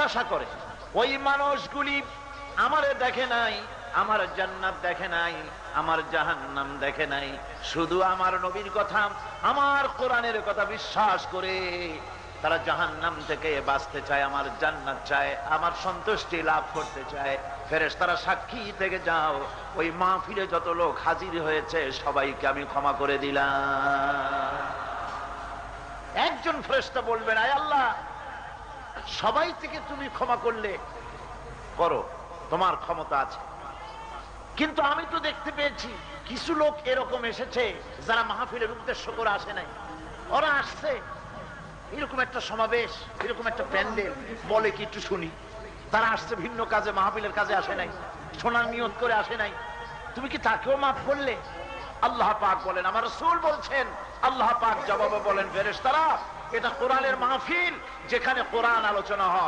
প্রত্যাশা করে। ওই মানুষগুলি আমারে দেখে নাই, আমার জান্নাত দেখে নাই, আমার জাহান্নাম দেখে নাই। শুধু আমার নবীর কথা, আমার কোরআনের কথা বিশ্বাস করে তারা জাহান্নাম থেকে বাঁচতে চায়, আমার জান্নাত চায়, আমার সন্তুষ্টি লাভ করতে চায়। ফেরেশ তারা সাক্ষী থেকে যাও, ওই মাহফিলে যত লোক হাজির হয়েছে, সবাইকে আমি ক্ষমা করে দিলাম। একজন ফেরেশতা বলবেন, আয় আল্লাহ সবাই থেকে তুমি ক্ষমা করলে করো, তোমার ক্ষমতা আছে। কিন্তু আমি তো দেখতে পেয়েছি, কিছু লোক এরকম এসেছে যারা মাহফিলের উদ্দেশ্য করে আসে নাই। ওরা আসছে, এরকম একটা সমাবেশ, এরকম একটা প্যান্ডেল, বলে কি একটু শুনি। তারা আসছে ভিন্ন কাজে, মাহফিলের কাজে আসে নাই শোনার নিয়ত করে আসে নাই। তুমি কি তাকেও মাফ করলে? আল্লাহ পাক বলেন, আমার রসুল বলছেন, আল্লাহ পাক জবাবে বলেন, ফেরেশতারা, এটা কোরআনের মাহফিল যেখানে কোরআন আলোচনা হয়।